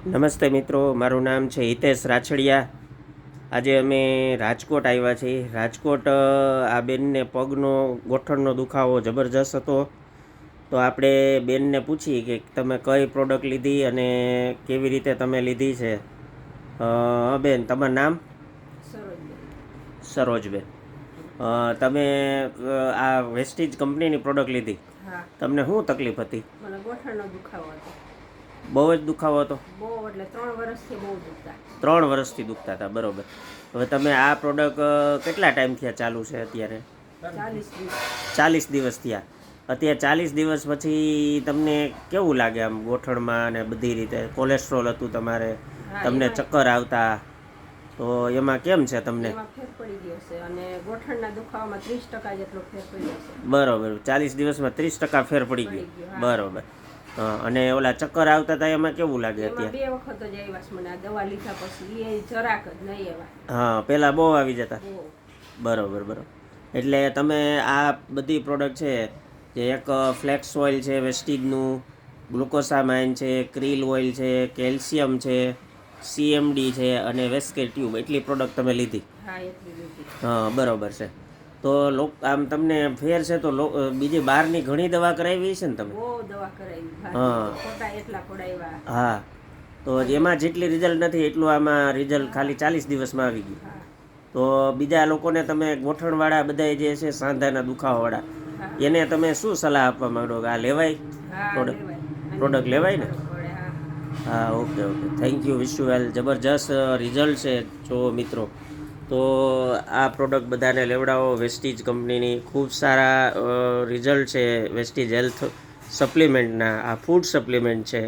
નમસ્તે મિત્રો મારું નામ છે હિતેશ રાછડિયા. આજે અમે રાજકોટ આવ્યા છીએ. રાજકોટ આ બેનને પગનો ગોઠણનો દુખાવો જબરજસ્ત હતો. તો આપણે બેનને પૂછી કે તમે કઈ પ્રોડક્ટ લીધી અને કેવી રીતે તમે લીધી છે? બેન તમારું નામ? સરોજબેન તમે આ વેસ્ટીજ કંપનીની પ્રોડક્ટ લીધી? તમને શું તકલીફ હતી? મને ગોઠણનો દુખાવો હતો. બહુ જ દુખાવો હતો? બહુ એટલે ત્રણ વર્ષથી બહુ દુખતા. ત્રણ વર્ષથી દુખતા હતા બરોબર. હવે તમે આ પ્રોડક્ટ કેટલા ટાઈમ થયા ચાલુ છે અત્યારે? ચાલીસ દિવસ. થયા. અત્યારે ચાલીસ દિવસ પછી તમને કેવું લાગે આમ ગોઠણમાં અને બધી રીતે? કોલેસ્ટ્રોલ હતું તમારે તમને ચક્કર આવતા. તો એમાં કેમ છે તમને? બરોબર ચાલીસ દિવસમાં ત્રીસ ટકા ફેર પડી ગયો. બરોબર. અને ઓલા ચક્કર આવતા હતા એમાં કેવું લાગે અત્યારે? બે વખત જ આવ્યા મને આ દવા લીધા પછી એ જરાક જ નહીં આવ્યા. હા પહેલાં બહુ આવી જતા. બરોબર બરોબર. એટલે તમે આ બધી પ્રોડક્ટ છે જે એક ફ્લેક્સ ઓઇલ છે વેસ્ટીજનું ગ્લુકોસામાઇન છે ક્રીલ ઓઇલ છે કેલ્શિયમ છે સીએમડી છે અને વેસ્કે ટ્યુબ એટલી પ્રોડક્ટ તમે લીધી. હા બરોબર છે. તો લોક આમ તમને ફેર છે તો બીજી બહારની ઘણી દવા કરાવી છે ને તમે? હા. હા. તો એમાં જેટલી રિઝલ્ટ નથી એટલું આમાં રિઝલ્ટ ખાલી ચાલીસ દિવસમાં આવી ગયું. તો બીજા લોકોને તમે ગોઠણવાળા બધા જે છે સાંધાના દુખાવાવાળા એને તમે શું સલાહ આપવા માંગો? કે આ લેવાય? પ્રોડક્ટ પ્રોડક્ટ લેવાય. ને? હા. હા okay okay. Thank you wish you well જબરજસ્ત રિઝલ્ટ છે જો મિત્રો. તો આ પ્રોડક્ટ બધાને લેવડાવો. વેસ્ટીજ કંપનીની ખૂબ સારા રિઝલ્ટ છે. વેસ્ટીજ હેલ્થ સપ્લિમેન્ટના આ ફૂડ સપ્લિમેન્ટ છે.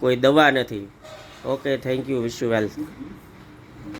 કોઈ દવા નથી. Okay thank you wish you well